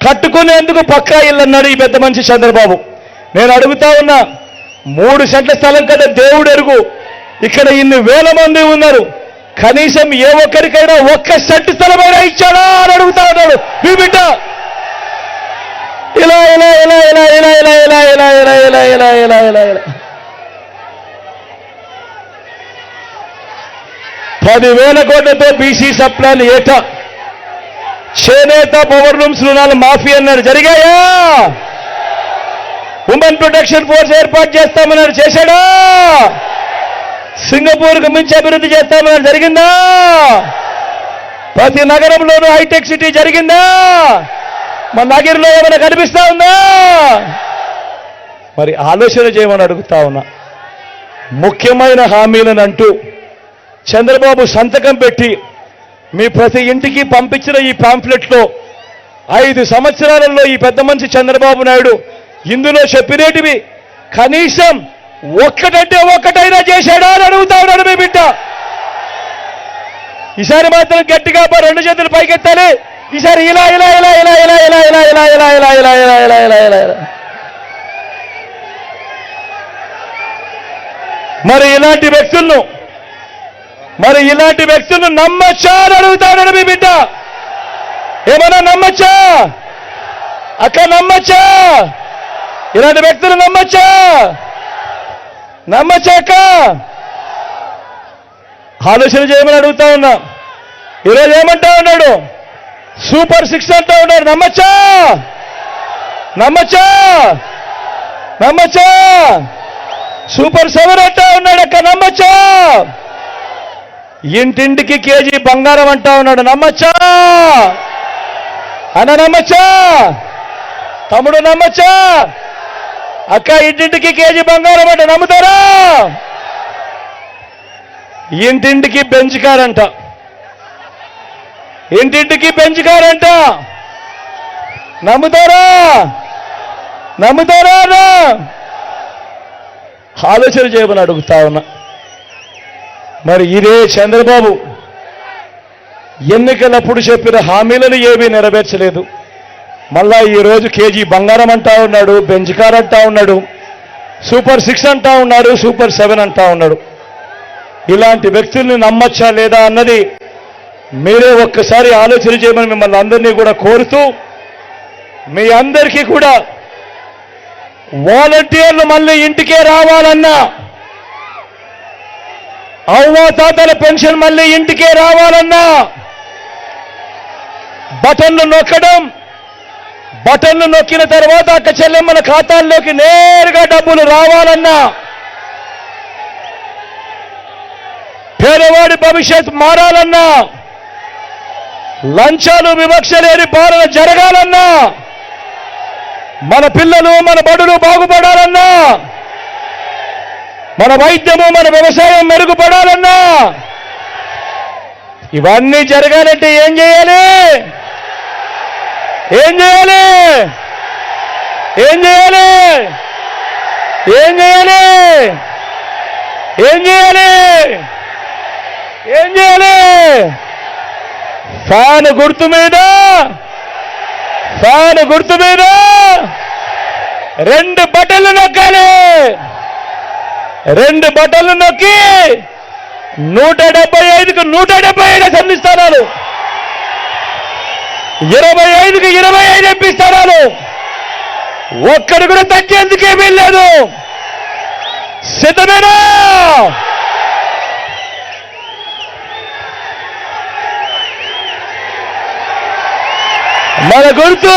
కట్టుకునేందుకు పక్కా ఇల్లు అన్నాడు ఈ పెద్ద మనిషి చంద్రబాబు నేను అడుగుతా ఉన్నా మూడు సెంట్ల స్థలం కదా దేవుడు ఎరుగు ఇక్కడ ఇన్ని వేల మంది ఉన్నారు కనీసం ఏ ఒక్కరికైనా ఒక్క సెంటు స్థలమైనా ఇచ్చాడా అని అడుగుతా ఉన్నాడు మీ బిడ్డ ఇలా ఇలా ఇలా ఇలా ఇలా ఇలా ఇలా ఇలా ఇలా ఇలా ఇలా ఇలా ఇలా ఇలా పదివేల కోట్లతో బీసీ సప్లాన్ ఏటా చేనేత పవర్ లూమ్స్ రుణాలు మాఫీ అన్నారు. జరిగాయా? ఉమెన్ ప్రొటెక్షన్ ఫోర్స్ ఏర్పాటు చేస్తామన్నారు. చేశాడా? సింగపూర్కు మించి అభివృద్ధి చేస్తామన్నారు. జరిగిందా? ప్రతి నగరంలోనూ హైటెక్ సిటీ జరిగిందా? మన నగరంలో ఏమైనా కనిపిస్తా ఉందా? మరి ఆలోచన చేయమని అడుగుతా ఉన్నా. ముఖ్యమైన హామీలను అంటూ చంద్రబాబు సంతకం పెట్టి మీ ప్రతి ఇంటికి పంపించిన ఈ పాంఫ్లెట్లో ఐదు సంవత్సరాలలో ఈ పెద్ద మనిషి చంద్రబాబు నాయుడు ఇందులో చెప్పినేటివి కనీసం ఒక్కటంటే ఒక్కటైనా చేశాడా అని అడుగుతా ఉన్నాడు మీ బిడ్డ ఈసారి మాత్రం గట్టిగా రెండు చేతులు పైకెత్తాలి ఈసారి ఇలా ఇలా ఇలా ఇలా ఇలా ఇలా ఇలా ఇలా ఇలా ఇలా ఇలా ఇలా ఇలా ఇలా ఇలా ఇలా మరి ఇలాంటి వ్యక్తులను మరి ఇలాంటి వ్యక్తులను నమ్మచ్చా అని అడుగుతాడు మీ బిడ్డ. ఏమన్నా నమ్మచ్చా? అక్క నమ్మచ్చా? ఇలాంటి వ్యక్తులు నమ్మచ్చా? నమ్మచ్చా అక్క? ఆలోచన చేయమని అడుగుతా ఉన్నా. ఈరోజు ఏమంటా ఉన్నాడు? సూపర్ సిక్స్ అంటా ఉన్నాడు. నమ్మచ్చా? నమ్మచ్చా? నమ్మచ్చా? సూపర్ సెవెన్ అంటా ఉన్నాడు అక్క. నమ్మచ్చా? ఇంటింటికి కేజీ బంగారం అంటా ఉన్నాడు. నమ్మచ్చా? అన్న నమ్మచ్చా? తమ్ముడు నమ్మచ్చా? అక్క ఇంటింటికి కేజీ బంగారం అంటే నమ్ముతారా? ఇంటింటికి బెంచ్ ఇంటింటికి బెంచ్ నమ్ముతారా? నమ్ముతారా ఆలోచన చేయమని అడుగుతా ఉన్నా. మరి ఇదే చంద్రబాబు. ఎన్నికలప్పుడు చెప్పిన హామీలను ఏమీ నెరవేర్చలేదు. మళ్ళా ఈరోజు కేజీ బంగారం అంటా ఉన్నాడు బెంచ్ కార్ అంటా ఉన్నాడు సూపర్ సిక్స్ అంటా ఉన్నాడు సూపర్ సెవెన్ అంటా ఉన్నాడు. ఇలాంటి వ్యక్తుల్ని నమ్మచ్చా లేదా అన్నది మీరే ఒక్కసారి ఆలోచన చేయమని మిమ్మల్ని అందరినీ కూడా కోరుతూ మీ అందరికీ కూడా వాలంటీర్లు మళ్ళీ ఇంటికే రావాలన్నా అవ్వ తాతల పెన్షన్ మళ్ళీ ఇంటికే రావాలన్నా. బటన్లు నొక్కడం బటన్లు నొక్కిన తర్వాత అక్క చెల్లెమ్మల ఖాతాల్లోకి నేరుగా డబ్బులు రావాలన్నా. పేదవాడి భవిష్యత్ మారాలన్నా. లంచాలు వివక్ష లేని పాలన జరగాలన్నా. మన పిల్లలు మన బడులు బాగుపడాలన్నా. మన వైద్యము మన వ్యవసాయం మెరుగుపడాలన్నా. ఇవన్నీ జరగాలంటే ఏం చేయాలి? ఏం చేయాలి? ఏం చేయాలి? ఏం చేయాలి? ఏం చేయాలి? ఏం చేయాలి? ఫ్యాన్ గుర్తు మీద ఫ్యాన్ గుర్తు మీద రెండు బటన్లు నొక్కాలి. రెండు బటన్లు నొక్కి నూట డెబ్బై ఐదుకు నూట డెబ్బై ఐదు అసెంబ్లీ స్థానాలు. ఇరవై ఐదుకు ఇరవై ఐదు ఎంపీ స్థానాలు. ఒక్కడు కూడా తగ్గేందుకేమీ లేదు. సిద్ధమేనా? మన గుర్తు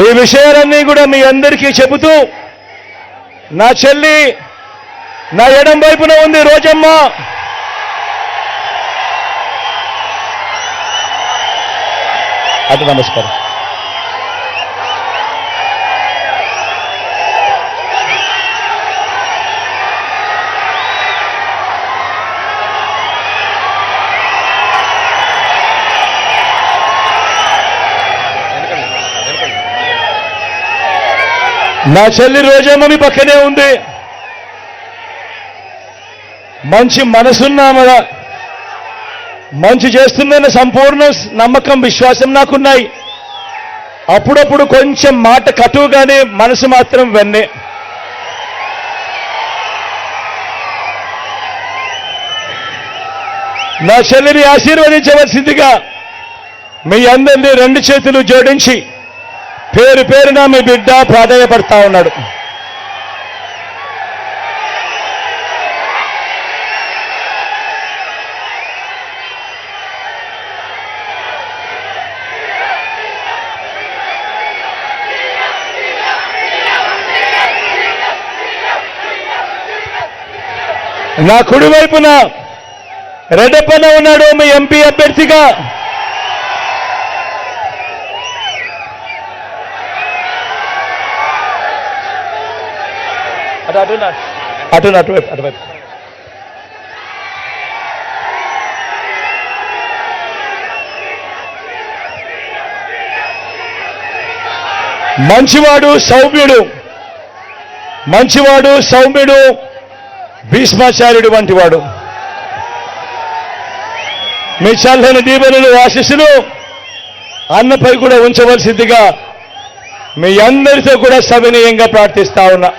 ఈ విషయాలన్నీ కూడా మీ అందరికీ చెబుతూ నా చెల్లి నా ఎడం వైపున ఉంది రోజమ్మ. అటు నమస్కారం. నా చెల్లి రోజమ్మ మీ పక్కనే ఉంది. మంచి మనసున్నామరా మంచి చేస్తుందన్న సంపూర్ణ నమ్మకం విశ్వాసం నాకున్నాయి. అప్పుడప్పుడు కొంచెం మాట కటువుగానే మనసు మాత్రం వెన్నే. నా చెల్లిని ఆశీర్వదించవలసిందిగా మీ అందరినీ రెండు చేతులు జోడించి పేరు పేరున మీ బిడ్డ ప్రాధాన్యపడతా ఉన్నాడు. నా కుడివైపున రెడ్డప్పన ఉన్నాడు మీ ఎంపీ అభ్యర్థిగా. అటు అటు అటు అటువైపు అటువైపు మంచివాడు సౌమ్యుడు మంచివాడు సౌమ్యుడు భీష్మాచార్యుడు వంటి వాడు మీ చల్లని దీవెనలు ఆశీస్సులు అన్నపై కూడా ఉంచవలసిందిగా మీ అందరితో కూడా సవినీయంగా ప్రార్థిస్తా ఉన్నా.